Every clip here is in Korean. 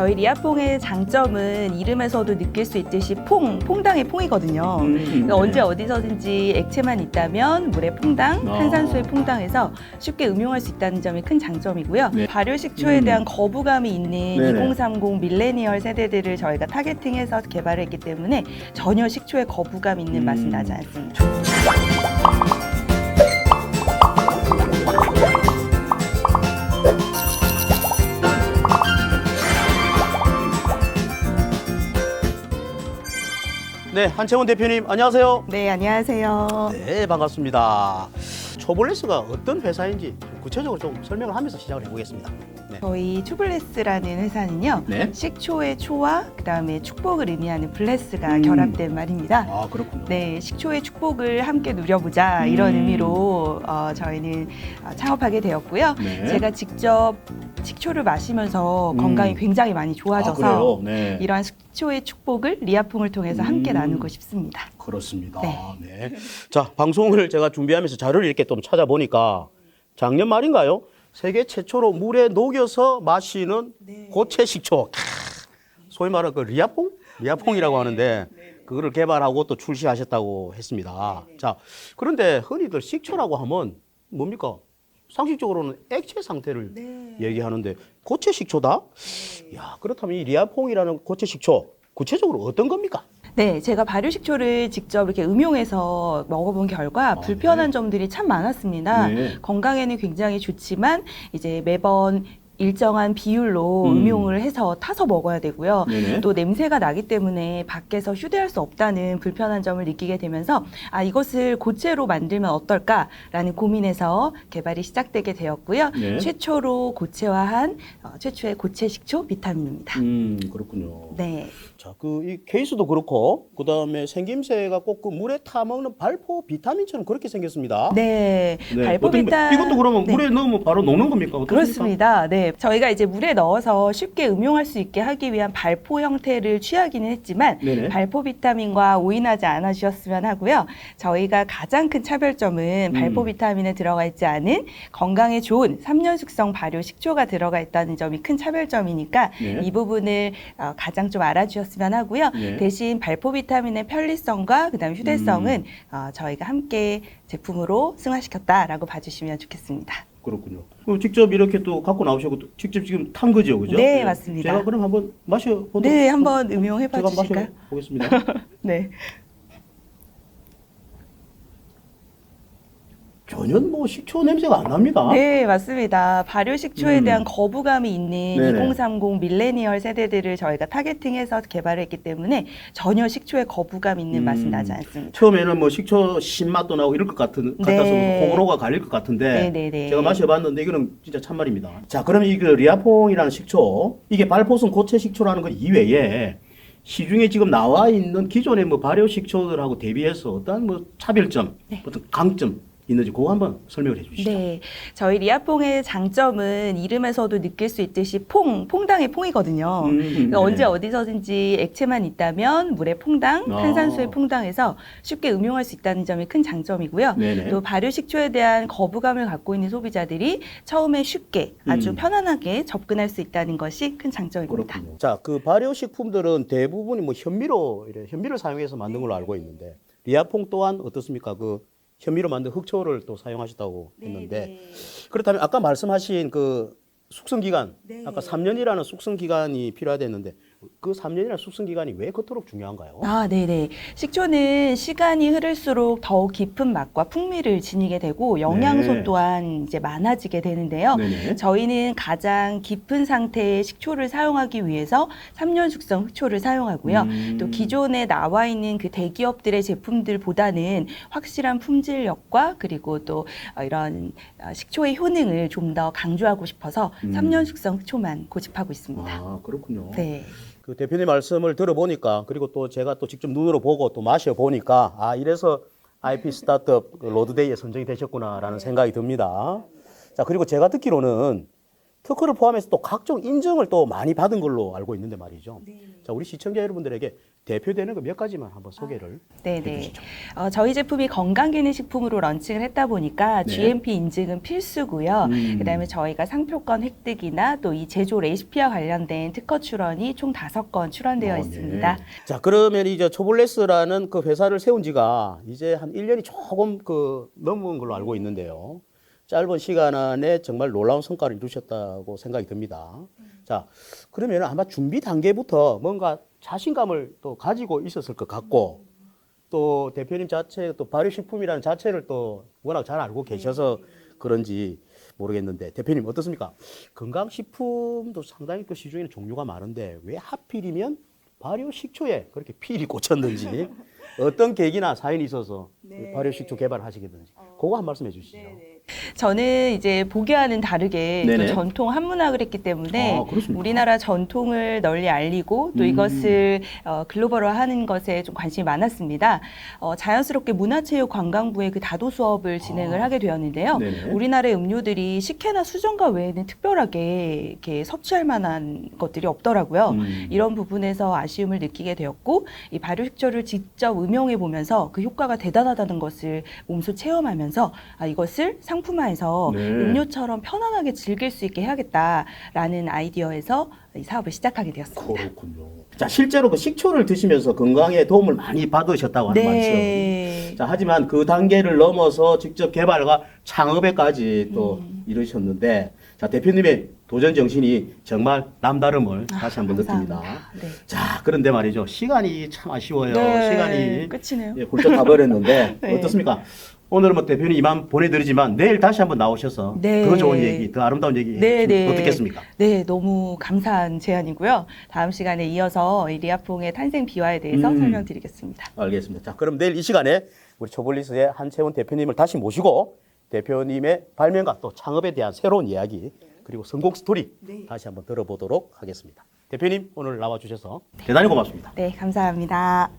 저희 리아퐁의 장점은 이름에서도 느낄 수 있듯이 퐁, 퐁당의 퐁이거든요. 음, 그러니까 네. 언제 어디서든지 액체만 있다면 물의 퐁당, 아. 탄산수의 퐁당에서 쉽게 음용할 수 있다는 점이 큰 장점이고요. 네. 발효 식초에 음. 대한 거부감이 있는 네네. 2030 밀레니얼 세대들을 저희가 타겟팅해서 개발했기 때문에 전혀 식초에 거부감 있는 음. 맛은 나지 않습니다. 네, 한채원 대표님 안녕하세요. 네, 안녕하세요. 네, 반갑습니다. 초볼레스가 어떤 회사인지 좀 구체적으로 좀 설명을 하면서 시작을 해보겠습니다. 네. 저희 추블레스라는 회사는요. 네. 식초의 초와 그다음에 축복을 의미하는 블레스가 음. 결합된 말입니다. 아, 그렇군요. 네, 식초의 축복을 함께 누려보자 이런 음. 의미로 어, 저희는 어, 창업하게 되었고요. 네. 제가 직접 식초를 마시면서 음. 건강이 굉장히 많이 아, 좋아져서 그래요? 네. 이러한 식초의 축복을 리아풍을 통해서 함께 음. 나누고 싶습니다. 그렇습니다. 네. 네. 자, 방송을 제가 준비하면서 자료를 이렇게 좀 찾아보니까 작년 말인가요? 세계 최초로 물에 녹여서 마시는 고체 식초. 캬, 소위 말하는 그 리아퐁? 리아퐁이라고 하는데 그거를 개발하고 또 출시하셨다고 했습니다. 자, 그런데 흔히들 식초라고 하면 뭡니까? 상식적으로는 액체 상태를 얘기하는데 고체 식초다? 야, 그렇다면 이 리아퐁이라는 고체 식초 구체적으로 어떤 겁니까? 네, 제가 발효식초를 직접 이렇게 음용해서 먹어본 결과 네. 불편한 점들이 참 많았습니다. 네. 건강에는 굉장히 좋지만 이제 매번 일정한 비율로 음. 음. 용을 해서 타서 먹어야 되고요. 네네. 또 냄새가 나기 때문에 밖에서 휴대할 수 없다는 불편한 점을 느끼게 되면서 아 이것을 고체로 만들면 어떨까라는 고민에서 개발이 시작되게 되었고요. 네. 최초로 고체화한 어, 최초의 고체 식초 비타민입니다. 음, 그렇군요. 네. 자, 그 이 케이스도 그렇고 그다음에 생김새가 꼭 그 물에 타 먹는 발포 비타민처럼 그렇게 생겼습니다. 네. 네. 발포 어떤- 비타 이것도 그러면 네. 물에 넣으면 바로 녹는 겁니까? 어떻습니까? 그렇습니다. 네. 저희가 이제 물에 넣어서 쉽게 음용할 수 있게 하기 위한 발포 형태를 취하기는 했지만 네네. 발포 비타민과 오인하지 않아 주셨으면 하고요. 저희가 가장 큰 차별점은 음. 발포 비타민에 들어가 있지 않은 건강에 좋은 3년 숙성 발효 식초가 들어가 있다는 점이 큰 차별점이니까 네. 이 부분을 어, 가장 좀 알아주셨으면 하고요. 네. 대신 발포 비타민의 편리성과 그다음 휴대성은 음. 어, 저희가 함께 제품으로 승화시켰다라고 봐주시면 좋겠습니다. 그렇군요. 그 직접 이렇게 또 갖고 나오시고 또 직접 지금 탄 거죠, 그죠? 네, 맞습니다. 제가 그럼 한번 마셔 보도록 네, 한번 음용해 봐 제가 주실까요? 마셔 보겠습니다. 네. 전혀 뭐 식초 냄새가 안 납니다. 네, 맞습니다. 발효 식초에 음. 대한 거부감이 있는 네네. 2030 밀레니얼 세대들을 저희가 타겟팅해서 개발했기 때문에 전혀 식초에 거부감 있는 음. 맛은 나지 않습니다. 처음에는 뭐 식초 신맛도 나고 이럴 것 같은 같아서 네. 호불호가 갈릴 것 같은데 네네네. 제가 마셔봤는데 이거는 진짜 참말입니다. 자, 그러면 이그 리아퐁이라는 식초 이게 발포성 고체 식초라는 것 이외에 시중에 지금 나와 있는 기존의 뭐 발효 식초들하고 대비해서 어떤 뭐 차별점, 어떤 강점 있는지 그거 한번 설명을 해주시죠. 네, 저희 리아퐁의 장점은 이름에서도 느낄 수 있듯이 퐁, 퐁당의 퐁이거든요. 음, 그러니까 네. 언제 어디서든지 액체만 있다면 물의 퐁당, 아. 탄산수의 퐁당에서 쉽게 음용할 수 있다는 점이 큰 장점이고요. 네네. 또 발효 식초에 대한 거부감을 갖고 있는 소비자들이 처음에 쉽게 아주 음. 편안하게 접근할 수 있다는 것이 큰 장점입니다. 그렇군요. 자, 그 발효 식품들은 대부분이 뭐 현미로 이래 현미를 사용해서 만든 걸로 알고 있는데 리아퐁 또한 어떻습니까? 그 현미로 만든 흑초를 또 사용하셨다고 했는데 그렇다면 아까 말씀하신 그 숙성 기간 네. 아까 3년이라는 숙성 기간이 필요하다는데 그 3년이라는 숙성 기간이 왜 그토록 중요한가요? 아, 네네. 식초는 시간이 흐를수록 더욱 깊은 맛과 풍미를 지니게 되고 영양소 네. 또한 이제 많아지게 되는데요. 네네. 저희는 가장 깊은 상태의 식초를 사용하기 위해서 3년 숙성 흑초를 사용하고요. 음. 또 기존에 나와 있는 그 대기업들의 제품들보다는 확실한 품질력과 그리고 또 어, 이런 어, 식초의 효능을 좀 더 강조하고 싶어서 음. 3년 숙성 흑초만 고집하고 있습니다. 아, 그렇군요. 네. 그 대표님 말씀을 들어보니까 그리고 또 제가 또 직접 눈으로 보고 또 마셔 보니까 아 이래서 IP 스타트업 그 로드데이에 선정이 되셨구나라는 생각이 듭니다. 자 그리고 제가 듣기로는 특허를 포함해서 또 각종 인증을 또 많이 받은 걸로 알고 있는데 말이죠. 자 우리 시청자 여러분들에게 대표되는 거 몇 가지만 한번 소개를 네네. 해주시죠. 어, 저희 제품이 건강기능식품으로 런칭을 했다 보니까 네. GMP 인증은 필수고요. 음. 그다음에 저희가 상표권 획득이나 또 이 제조 레시피와 관련된 특허 출원이 총 다섯 건 출원되어 어, 네. 있습니다. 자, 그러면 이제 초볼레스라는 그 회사를 세운 지가 이제 한 1년이 조금 그 넘은 걸로 알고 있는데요. 짧은 시간 안에 정말 놀라운 성과를 이루셨다고 생각이 듭니다. 자, 그러면 아마 준비 단계부터 뭔가 자신감을 또 가지고 있었을 것 같고 또 대표님 자체 또 발효식품이라는 자체를 또 워낙 잘 알고 계셔서 그런지 모르겠는데 대표님 어떻습니까? 건강식품도 상당히 또 시중에는 종류가 많은데 왜 하필이면 발효식초에 그렇게 필이 꽂혔는지 어떤 계기나 사연이 있어서 네. 발효식초 개발을 하시게 됐는지 그거 한 말씀 해주시죠. 저는 이제 보기와는 다르게 또 네네. 전통 한문학을 했기 때문에 아, 그렇습니까? 우리나라 전통을 널리 알리고 또 음. 이것을 어, 글로벌화하는 것에 좀 관심이 많았습니다. 어, 자연스럽게 문화체육관광부의 그 다도 수업을 진행을 아. 하게 되었는데요. 네네. 우리나라의 음료들이 식혜나 수정과 외에는 특별하게 이렇게 섭취할 만한 것들이 없더라고요. 음. 이런 부분에서 아쉬움을 느끼게 되었고 이 발효식초를 직접 음용해 보면서 그 효과가 대단하다는 것을 몸소 체험하면서 아, 이것을 상 품화해서 네. 음료처럼 편안하게 즐길 수 있게 해야겠다라는 아이디어에서 이 사업을 시작하게 되었습니다. 그렇군요. 자 실제로 그 식초를 드시면서 건강에 도움을 많이 받으셨다고 하는 말씀. 네. 자, 하지만 그 단계를 넘어서 직접 개발과 창업에까지 또 음. 이루셨는데, 자, 대표님의 도전 정신이 정말 남다름을 다시 한번 느낍니다. 네. 자, 그런데 말이죠. 시간이 참 아쉬워요. 네, 시간이 끝이네요. 예, 훌쩍 가버렸는데, 네. 어떻습니까? 오늘은 뭐 대표님 이만 보내드리지만 내일 다시 한번 나오셔서 네. 더 좋은 얘기, 더 아름다운 얘기 네, 네. 어떻겠습니까? 네, 너무 감사한 제안이고요. 다음 시간에 이어서 이 리아퐁의 탄생 비화에 대해서 음. 설명드리겠습니다. 알겠습니다. 자, 그럼 내일 이 시간에 우리 초블리스의 한채원 대표님을 다시 모시고 대표님의 발명과 또 창업에 대한 새로운 이야기 그리고 성공 스토리 네. 다시 한번 들어보도록 하겠습니다. 대표님 오늘 나와주셔서 대단히 고맙습니다. 네, 감사합니다.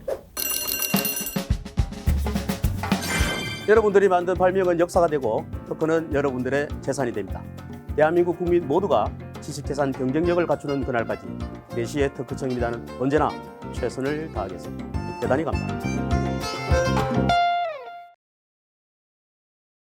여러분들이 만든 발명은 역사가 되고 특허는 여러분들의 재산이 됩니다. 대한민국 국민 모두가 지식재산 경쟁력을 갖추는 그날까지 4시의 특허청입니다는 언제나 최선을 다하겠습니다. 대단히 감사합니다.